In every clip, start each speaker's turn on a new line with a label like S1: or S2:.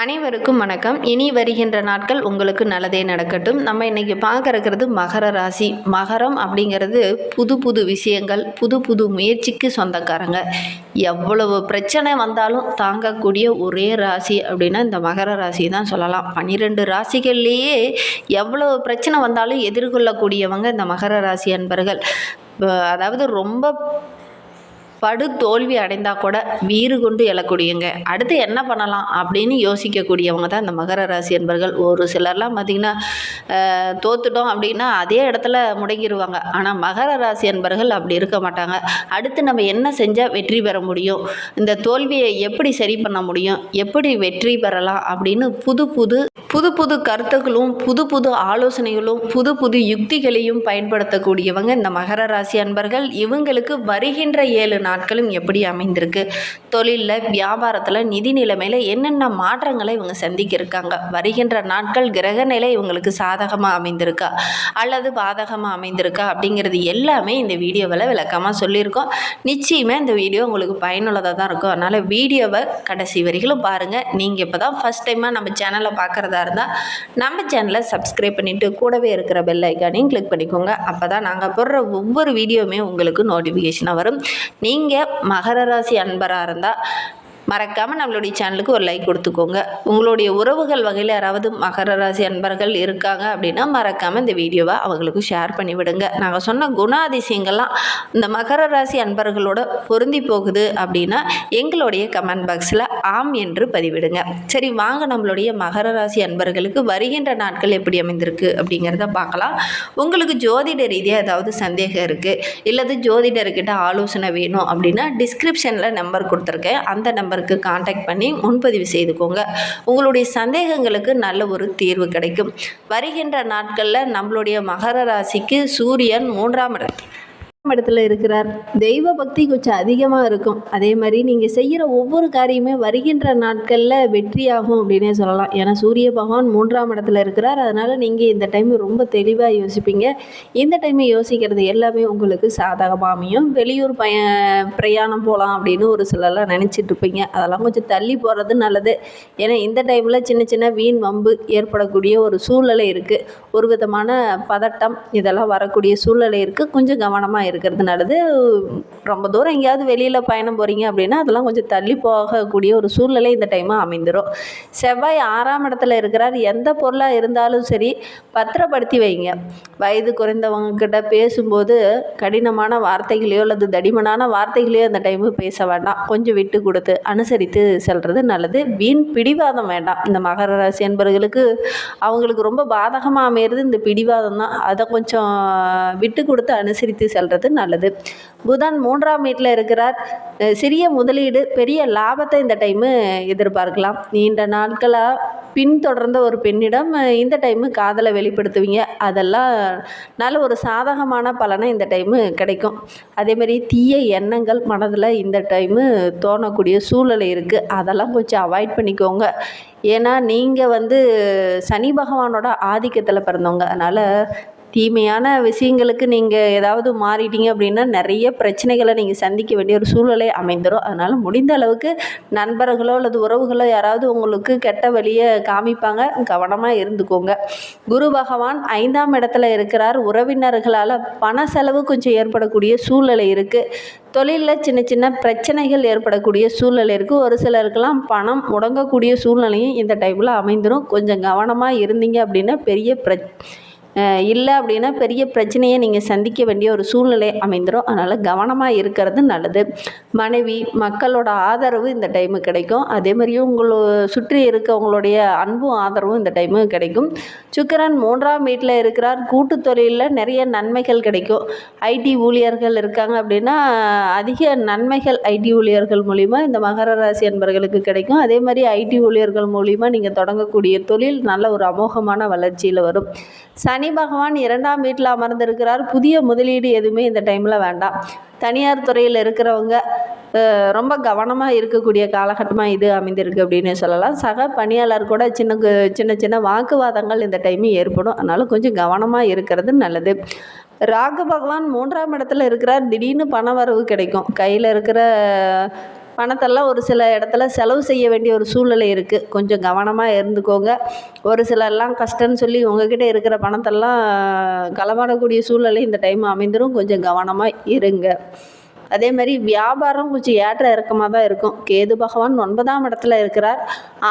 S1: அனைவருக்கும் வணக்கம். இனி வருகின்ற நாட்கள் உங்களுக்கு நல்லதே நடக்கட்டும். நம்ம இன்னைக்கு பார்க்க இருக்கிறது மகர ராசி. மகரம் அப்படிங்கிறது புது புது விஷயங்கள் புது புது முயற்சிக்கு சொந்தக்காரங்க. எவ்வளவு பிரச்சனை வந்தாலும் தாங்கக்கூடிய ஒரே ராசி அப்படின்னா இந்த மகர ராசி தான் சொல்லலாம். பன்னிரெண்டு ராசிகள்லேயே எவ்வளவு பிரச்சனை வந்தாலும் எதிர்கொள்ளக்கூடியவங்க இந்த மகர ராசி அன்பர்கள். அதாவது ரொம்ப படு தோல்வி அடைந்தால் கூட வீறு கொண்டு எழக்கூடியங்க. அடுத்து என்ன பண்ணலாம் அப்படின்னு யோசிக்கக்கூடியவங்க தான் இந்த மகர ராசி என்பர்கள் ஒரு சிலர்லாம் பார்த்திங்கன்னா தோத்துட்டோம் அப்படின்னா அதே இடத்துல முடங்கிடுவாங்க ஆனால் மகர ராசி என்பர்கள் அப்படி இருக்க மாட்டாங்க. அடுத்து நம்ம என்ன செஞ்சால் வெற்றி பெற முடியும்? இந்த தோல்வியை எப்படி சரி பண்ண முடியும்? எப்படி வெற்றி பெறலாம்? அப்படின்னு புது புது புது புது கருத்துக்களும் புது புது ஆலோசனைகளும் புது புது யுக்திகளையும் பயன்படுத்தக்கூடியவங்க இந்த மகர ராசி அன்பர்கள். இவங்களுக்கு வருகின்ற ஏழு நாட்களும் எப்படி அமைந்திருக்கு? தொழிலில் வியாபாரத்தில் நிதி நிலைமையில் என்னென்ன மாற்றங்களை இவங்க சந்திக்க இருக்காங்க வருகின்ற நாட்கள் கிரக நிலை இவங்களுக்கு சாதகமாக அமைந்திருக்கா? அல்லது பாதகமாக அமைந்திருக்கா? அப்படிங்கிறது எல்லாமே இந்த வீடியோவில் விளக்கமாக சொல்லியிருக்கோம். நிச்சயமாக இந்த வீடியோ உங்களுக்கு பயனுள்ளதாக தான் இருக்கும். அதனால் வீடியோவை கடைசி வரிகளும் பாருங்கள் நீங்கள் இப்போ தான் ஃபஸ்ட் டைமாக நம்ம சேனலை பார்க்குறதா இருந்தால் நம்ம சேனலை சப்ஸ்கிரைப் பண்ணிவிட்டு கூடவே இருக்கிற பெல் ஐக்கானையும் கிளிக் பண்ணிக்கோங்க. அப்போ தான் நாங்கள் போடுற ஒவ்வொரு வீடியோவுமே உங்களுக்கு நோட்டிஃபிகேஷனாக வரும். நீங்கள் மகர ராசி அன்பராக இருந்தால் மறக்காமல் நம்மளுடைய சேனலுக்கு ஒரு லைக் கொடுத்துக்கோங்க. உங்களுடைய உறவுகள் வகையில் யாராவது மகர ராசி அன்பர்கள் இருக்காங்க அப்படின்னா மறக்காமல் இந்த வீடியோவை அவங்களுக்கு ஷேர் பண்ணி விடுங்க நாங்கள் சொன்ன குணாதிசயங்கள்லாம் இந்த மகர ராசி அன்பர்களோட பொருந்தி போகுது அப்படின்னா எங்களுடைய கமெண்ட் பாக்ஸில் ஆம் என்று பதிவிடுங்க. சரி வாங்க நம்மளுடைய மகர ராசி அன்பர்களுக்கு வருகின்ற நாட்கள் எப்படி அமைந்திருக்கு அப்படிங்கிறத பார்க்கலாம். உங்களுக்கு ஜோதிட ரீதியாக ஏதாவது சந்தேகம் இருக்குது இல்லது ஜோதிடர்கிட்ட ஆலோசனை வேணும் அப்படின்னா டிஸ்கிரிப்ஷனில் நம்பர் கொடுத்துருக்கேன். அந்த நம்பர் நம்பருக்கு காண்டாக்ட் பண்ணி முன்பதிவு செய்துக்கோங்க. உங்களுடைய சந்தேகங்களுக்கு நல்ல ஒரு தீர்வு கிடைக்கும். வருகின்ற நாட்களில் நம்மளுடைய மகர ராசிக்கு சூரியன் மூன்றாம் இடத்தில். இடத்துல இருக்கிறார். தெய்வ பக்தி கொஞ்சம் அதிகமாக இருக்கும். அதே மாதிரி நீங்கள் செய்கிற ஒவ்வொரு காரியமே வருகின்ற நாட்களில் வெற்றியாகும் அப்படின்னே சொல்லலாம். ஏன்னா சூரிய பகவான் மூன்றாம் இடத்துல இருக்கிறார். அதனால் நீங்கள் இந்த டைம் ரொம்ப தெளிவாக யோசிப்பீங்க. இந்த டைம் யோசிக்கிறது எல்லாமே உங்களுக்கு சாதகமாக அமையும். வெளியூர் பய பிரயாணம் போகலாம் அப்படின்னு ஒரு சிலர்லாம் நினச்சிட்டு இருப்பீங்க. அதெல்லாம் கொஞ்சம் தள்ளி போகிறது நல்லது. ஏன்னா இந்த டைமில் சின்ன சின்ன வீண் வம்பு ஏற்படக்கூடிய ஒரு சூழ்நிலை இருக்குது ஒரு விதமான பதட்டம் இதெல்லாம் வரக்கூடிய சூழ்நிலை இருக்குது கொஞ்சம் கவனமாக இருக்குது இருக்கிறது நல்லது. ரொம்ப தூரம் எங்கேயாவது வெளியில் பயணம் போகிறீங்க அப்படின்னா அதெல்லாம் கொஞ்சம் தள்ளி போகக்கூடிய ஒரு சூழ்நிலை இந்த டைமாக அமைந்துடும் செவ்வாய் ஆறாம் இடத்துல இருக்கிறார். எந்த பொருளாக இருந்தாலும் சரி பத்திரப்படுத்தி வைங்க. வயது குறைந்தவங்கக்கிட்ட பேசும்போது கடினமான வார்த்தைகளையோ அல்லது தடிமனான வார்த்தைகளையோ அந்த டைமு பேச வேண்டாம். கொஞ்சம் விட்டு கொடுத்து அனுசரித்து செல்வது நல்லது. வீண் பிடிவாதம் வேண்டாம். இந்த மகர ராசி என்பவர்களுக்கு அவங்களுக்கு ரொம்ப பாதகமாக அமையிறது இந்த பிடிவாதம் தான். அதை கொஞ்சம் விட்டு கொடுத்து அனுசரித்து செல்வது நல்லது. புதன் மூன்றாம் வீட்டில் இருக்கிறார். சிறிய முதலீடு பெரிய லாபத்தை இந்த டைமு எதிர்பார்க்கலாம். நீண்ட நாட்களாக பின்தொடர்ந்த ஒரு பெண்ணிடம் இந்த டைமு காதலை வெளிப்படுத்துவீங்க. அதெல்லாம் நல்ல ஒரு சாதகமான பலனை இந்த டைமு கிடைக்கும். அதேமாரி தீய எண்ணங்கள் மனதில் இந்த டைமு தோணக்கூடிய சூழ்நிலை இருக்குது அதெல்லாம் கொஞ்சம் அவாய்ட் பண்ணிக்கோங்க. ஏன்னா நீங்கள் வந்து சனி பகவானோட ஆதிக்கத்தில் பிறந்தவங்க. அதனால் தீமையான விஷயங்களுக்கு நீங்கள் ஏதாவது மாறிட்டீங்க அப்படின்னா நிறைய பிரச்சனைகளை நீங்கள் சந்திக்க வேண்டிய ஒரு சூழ்நிலை அமைந்துடும் அதனால் முடிந்த அளவுக்கு நண்பர்களோ அல்லது உறவுகளோ யாராவது உங்களுக்கு கெட்ட வழியை காமிப்பாங்க. கவனமாக இருந்துக்கோங்க. குரு பகவான் ஐந்தாம் இடத்துல இருக்கிறார். உறவினர்களால் பண செலவு கொஞ்சம் ஏற்படக்கூடிய சூழ்நிலை இருக்குது தொழிலில் சின்ன சின்ன பிரச்சனைகள் ஏற்படக்கூடிய சூழ்நிலை இருக்குது ஒரு சிலருக்கெல்லாம் பணம் முடங்கக்கூடிய சூழ்நிலையும் இந்த டைமில் அமைந்துடும் கொஞ்சம் கவனமாக இருந்தீங்க அப்படின்னா பெரிய பிர இல்லை அப்படின்னா பெரிய பிரச்சனையை நீங்கள் சந்திக்க வேண்டிய ஒரு சூழ்நிலை அமைந்துடும் அதனால் கவனமாக இருக்கிறது நல்லது. மனைவி மக்களோட ஆதரவு இந்த டைமு கிடைக்கும். அதே மாதிரியும் உங்களை சுற்றி இருக்கவங்களுடைய அன்பும் ஆதரவும் இந்த டைமு கிடைக்கும். சுக்கரன் மூன்றாம் வீட்டில் இருக்கிறார். கூட்டு தொழிலில் நிறைய நன்மைகள் கிடைக்கும். ஐடி ஊழியர்கள் இருக்காங்க அப்படின்னா அதிக நன்மைகள் ஐடி ஊழியர்கள் மூலிமா இந்த மகர ராசி என்பவர்களுக்கு கிடைக்கும். அதே மாதிரி ஐடி ஊழியர்கள் மூலிமா நீங்கள் தொடங்கக்கூடிய தொழில் நல்ல ஒரு அமோகமான வளர்ச்சியில் வரும். சனி சனி பகவான் இரண்டாம் வீட்டில் அமர்ந்திருக்கிறார். புதிய முதலீடு எதுவுமே இந்த டைமில் வேண்டாம். தனியார் துறையில் இருக்கிறவங்க ரொம்ப கவனமாக இருக்கக்கூடிய காலகட்டமாக இது அமைந்திருக்கு அப்படின்னு சொல்லலாம். சக பணியாளர் கூட சின்ன கு- சின்ன சின்ன வாக்குவாதங்கள் இந்த டைமு ஏற்படும். அதனால் கொஞ்சம் கவனமாக இருக்கிறது நல்லது. ராகு பகவான் மூன்றாம் இடத்துல இருக்கிறார். திடீர்னு பண வரவு கிடைக்கும். கையில் இருக்கிற பணத்தெல்லாம் ஒரு சில இடத்துல செலவு செய்ய வேண்டிய ஒரு சூழ்நிலை இருக்குது கொஞ்சம் கவனமாக இருந்துக்கோங்க. ஒரு சிலர்லாம் கஷ்டம்னு சொல்லி உங்ககிட்ட இருக்கிற பணத்தெல்லாம் களவாடக்கூடிய சூழ்நிலை இந்த டைம் அமைந்துடும் கொஞ்சம் கவனமாக இருங்க. அதே மாதிரி வியாபாரம் கொஞ்சம் ஏற்ற இறக்கமாக தான் இருக்கும். கேது பகவான் ஒன்பதாம் இடத்துல இருக்கிறார்.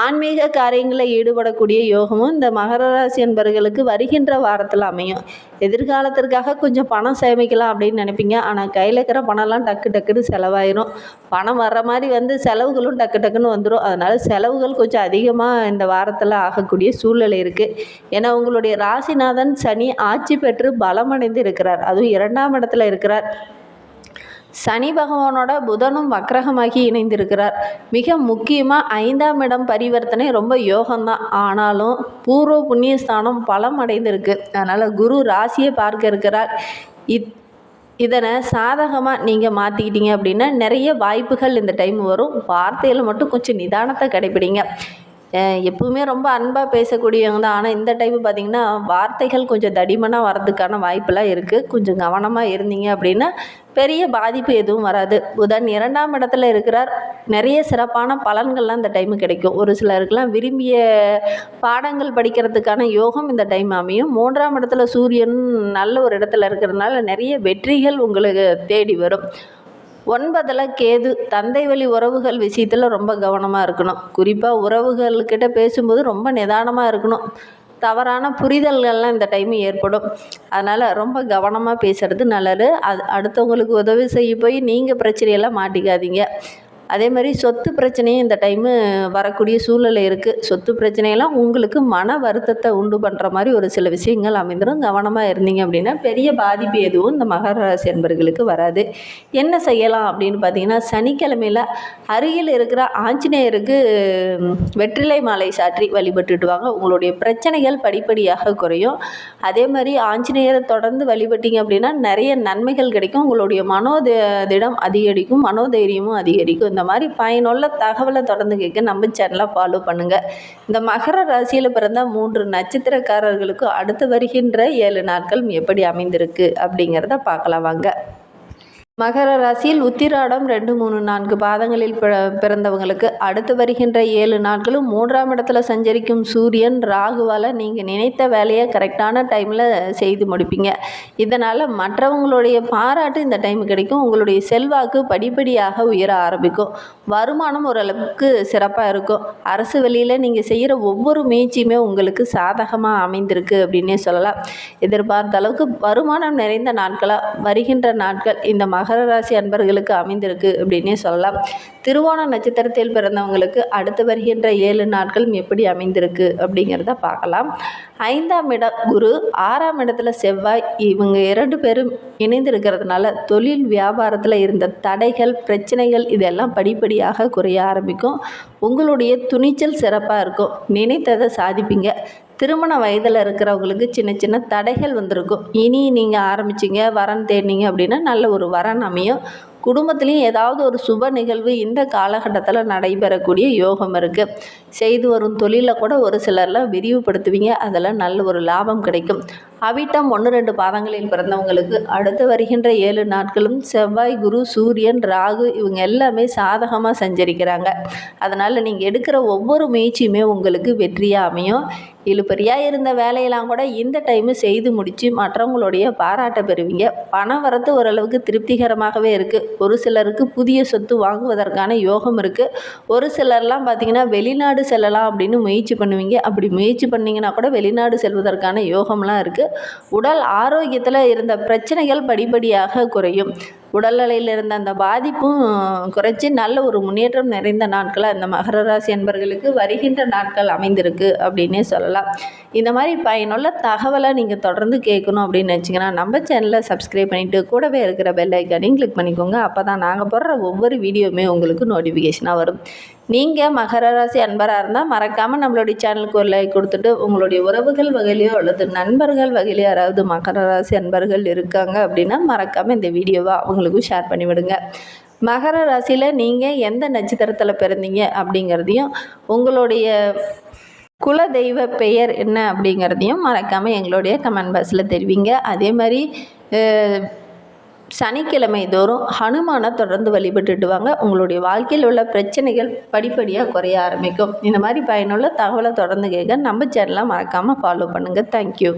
S1: ஆன்மீக காரியங்களில் ஈடுபடக்கூடிய யோகமும் இந்த மகர ராசி என்பவர்களுக்கு வருகின்ற வாரத்தில் அமையும். எதிர்காலத்திற்காக கொஞ்சம் பணம் சேமிக்கலாம் அப்படின்னு நினைப்பீங்க. ஆனால் கையில் இருக்கிற பணம்லாம் டக்கு டக்குன்னு செலவாயிரும். பணம் வர்ற மாதிரி வந்து செலவுகளும் டக்கு டக்குன்னு வந்துடும் அதனால் செலவுகள் கொஞ்சம் அதிகமாக இந்த வாரத்தில் ஆகக்கூடிய சூழ்நிலை இருக்குது ஏன்னா உங்களுடைய ராசிநாதன் சனி ஆட்சி பெற்று பலமடைந்து இருக்கிறார். அதுவும் இரண்டாம் இடத்துல இருக்கிறார். சனி பகவானோட புதனும் வக்ரகமாகி இணைந்திருக்கிறார். மிக முக்கியமாக ஐந்தாம் இடம் பரிவர்த்தனை ரொம்ப யோகம்தான். ஆனாலும் பூர்வ புண்ணியஸ்தானம் பலம் அடைந்திருக்கு. அதனால் குரு ராசியை பார்க்க இருக்கிறார். இத் இதனை சாதகமாக நீங்கள் மாற்றிக்கிட்டீங்க அப்படின்னா நிறைய வாய்ப்புகள் இந்த டைம் வரும். வார்த்தையில் மட்டும் கொஞ்சம் நிதானத்தை கடைப்பிடிங்க எப்பவுமே ரொம்ப அன்பாக பேசக்கூடியவங்க தான். ஆனால் இந்த டைம் பார்த்திங்கன்னா வார்த்தைகள் கொஞ்சம் தடிமனாக வர்றதுக்கான வாய்ப்பெல்லாம் இருக்குது கொஞ்சம் கவனமாக இருந்தீங்க அப்படின்னா பெரிய பாதிப்பு எதுவும் வராது. புதன் இரண்டாம் இடத்துல இருக்கிறார். நிறைய சிறப்பான பலன்கள்லாம் இந்த டைமு கிடைக்கும். ஒரு சிலருக்குலாம் விரும்பிய பாடங்கள் படிக்கிறதுக்கான யோகம் இந்த டைம் அமையும். மூன்றாம் இடத்துல சூரியன் நல்ல ஒரு இடத்துல இருக்கிறதுனால நிறைய வெற்றிகள் உங்களுக்கு தேடி வரும். ஒன்பதில் கேது. தந்தை வழி உறவுகள் விஷயத்தில் ரொம்ப கவனமாக இருக்கணும். குறிப்பாக உறவுகள்கிட்ட பேசும்போது ரொம்ப நிதானமாக இருக்கணும். தவறான புரிதல்கள்லாம் இந்த டைம் ஏற்படும். அதனால் ரொம்ப கவனமாக பேசுகிறது நல்லது. அது அடுத்தவங்களுக்கு உதவி செய்ய போய் நீங்கள் பிரச்சனையெல்லாம் மாட்டிக்காதீங்க. அதே மாதிரி சொத்து பிரச்சனையும் இந்த டைமு வரக்கூடிய சூழ்நிலை இருக்குது சொத்து பிரச்சனையெல்லாம் உங்களுக்கு மன வருத்தத்தை உண்டு பண்ணுற மாதிரி ஒரு சில விஷயங்கள் அமைந்துடும் கவனமாக இருந்தீங்க அப்படின்னா பெரிய பாதிப்பு எதுவும் இந்த மகர ராசி என்பர்களுக்கு வராது. என்ன செய்யலாம் அப்படின்னு பார்த்தீங்கன்னா சனிக்கிழமையில் அருகில் இருக்கிற ஆஞ்சநேயருக்கு வெற்றிலை மாலை சாற்றி வழிபட்டுட்டு வாங்க உங்களுடைய பிரச்சனைகள் படிப்படியாக குறையும். அதே மாதிரி ஆஞ்சநேயரை தொடர்ந்து வழிபட்டீங்க அப்படின்னா நிறைய நன்மைகள் கிடைக்கும். உங்களுடைய மனோத திடம் அதிகரிக்கும். மனோதைரியமும் அதிகரிக்கும். இந்த மாதிரி பயனுள்ள தகவலை தொடர்ந்து கேட்க நம்ம சேனலை ஃபாலோ பண்ணுங்கள் இந்த மகர ராசியில் பிறந்த மூன்று நட்சத்திரக்காரர்களுக்கு அடுத்து வருகின்ற ஏழு நாட்கள் எப்படி அமைந்திருக்கு அப்படிங்கிறத பார்க்கலாம் வாங்க. மகர ராசியில் உத்திராடம் ரெண்டு மூணு நான்கு பாதங்களில் பிற பிறந்தவங்களுக்கு அடுத்து வருகின்ற ஏழு நாட்களும் மூன்றாம் இடத்துல சஞ்சரிக்கும் சூரியன் ராகுவால் நீங்கள் நினைத்த வேலையை கரெக்டான டைமில் செய்து முடிப்பீங்க. இதனால் மற்றவங்களுடைய பாராட்டு இந்த டைம் கிடைக்கும். உங்களுடைய செல்வாக்கு படிப்படியாக உயர ஆரம்பிக்கும். வருமானம் ஓரளவுக்கு சிறப்பாக இருக்கும். அரசு வெளியில் நீங்கள் செய்கிற ஒவ்வொரு முயற்சியுமே உங்களுக்கு சாதகமாக அமைந்திருக்கு அப்படின்னே சொல்லலாம். எதிர்பார்த்த அளவுக்கு வருமானம் நிறைந்த நாட்களாக வருகின்ற நாட்கள் இந்த மகர ராசி அன்பர்களுக்கு அமைந்திருக்கு அப்படின்னே சொல்லலாம். திருவோண நட்சத்திரத்தில் பிறந்தவங்களுக்கு அடுத்து வருகின்ற ஏழு நாட்களும் எப்படி அமைந்திருக்கு அப்படிங்கிறத பார்க்கலாம். ஐந்தாம் இடம் குரு. ஆறாம் இடத்துல செவ்வாய். இவங்க இரண்டு பேரும் இணைந்திருக்கிறதுனால தொழில் வியாபாரத்தில் இருந்த தடைகள் பிரச்சனைகள் இதெல்லாம் படிப்படியாக குறைய ஆரம்பிக்கும். உங்களுடைய துணிச்சல் சிறப்பாக இருக்கும். நினைத்ததை சாதிப்பீங்க. திருமண வயதில் இருக்கிறவங்களுக்கு சின்ன சின்ன தடைகள் வந்திருக்கும். இனி நீங்கள் ஆரம்பிச்சிங்க வரன் தேடினீங்க அப்படின்னா நல்ல ஒரு வரன் அமையும். குடும்பத்துலேயும் ஏதாவது ஒரு சுப நிகழ்வு இந்த காலகட்டத்தில் நடைபெறக்கூடிய யோகம் இருக்குது செய்து வரும் தொழிலை கூட ஒரு சிலர்லாம் விரிவுபடுத்துவீங்க. அதில் நல்ல ஒரு லாபம் கிடைக்கும். அவிட்டம் ஒன்று ரெண்டு பாதங்களில் பிறந்தவங்களுக்கு அடுத்து வருகின்ற ஏழு நாட்களும் செவ்வாய் குரு சூரியன் ராகு இவங்க எல்லாமே சாதகமாக சஞ்சரிக்கிறாங்க. அதனால் நீங்கள் எடுக்கிற ஒவ்வொரு முயற்சியுமே உங்களுக்கு வெற்றியாக அமையும். இழுபறியாக இருந்த வேலையெல்லாம் கூட இந்த டைமு செய்து முடித்து மற்றவங்களுடைய பாராட்ட பெறுவீங்க. பண வரத்து ஓரளவுக்கு திருப்திகரமாகவே இருக்குது ஒரு சிலருக்கு புதிய சொத்து வாங்குவதற்கான யோகம் இருக்குது ஒரு சிலர்லாம் பார்த்திங்கன்னா வெளிநாடு செல்லலாம் அப்படின்னு முயற்சி பண்ணுவீங்க. அப்படி முயற்சி பண்ணிங்கன்னா கூட வெளிநாடு செல்வதற்கான யோகம்லாம் இருக்குது உடல் ஆரோக்கியத்தில் இருந்த பிரச்சனைகள் படிப்படியாக குறையும். உடல்நிலையில் இருந்த அந்த பாதிப்பும் குறைச்சி நல்ல ஒரு முன்னேற்றம் நிறைந்த நாட்களாக இந்த மகர ராசி என்பர்களுக்கு வருகின்ற நாட்கள் அமைந்திருக்கு அப்படின்னே சொல்லலாம். இந்த மாதிரி பயனுள்ள தகவலை நீங்கள் தொடர்ந்து கேட்கணும் அப்படின்னு நினச்சிங்கன்னா நம்ம சேனலை சப்ஸ்கிரைப் பண்ணிவிட்டு கூடவே இருக்கிற பெல் ஐக்கானையும் கிளிக் பண்ணிக்கோங்க. அப்போ தான் நாங்கள் போடுற ஒவ்வொரு வீடியோவுமே உங்களுக்கு நோட்டிஃபிகேஷனாக வரும். நீங்கள் மகர ராசி அன்பராக இருந்தால் மறக்காமல் நம்மளுடைய சேனலுக்கு ஒரு லைக் கொடுத்துட்டு உங்களுடைய உறவுகள் வகையிலையோ அல்லது நண்பர்கள் வகையிலையோ யாராவது மகர ராசி அன்பர்கள் இருக்காங்க அப்படின்னா மறக்காமல் இந்த வீடியோவை அவங்களுக்கும் ஷேர் பண்ணிவிடுங்க. மகர ராசியில் நீங்கள் எந்த நட்சத்திரத்தில் பிறந்தீங்க அப்படிங்கிறதையும் உங்களுடைய குல தெய்வ பெயர் என்ன அப்படிங்கிறதையும் மறக்காமல் எங்களுடைய கமெண்ட் பாக்ஸில் தெரிவிங்க. அதே மாதிரி சனிக்கிழமை தோறும் ஹனுமானை தொடர்ந்து வழிபட்டுட்டு வாங்க உங்களுடைய வாழ்க்கையில் உள்ள பிரச்சனைகள் படிப்படியாக குறைய ஆரம்பிக்கும். இந்த மாதிரி பயனுள்ள தகவலை தொடர்ந்து கேட்க நம்ம சேனலை மறக்காமல் ஃபாலோ பண்ணுங்கள் தேங்க்யூ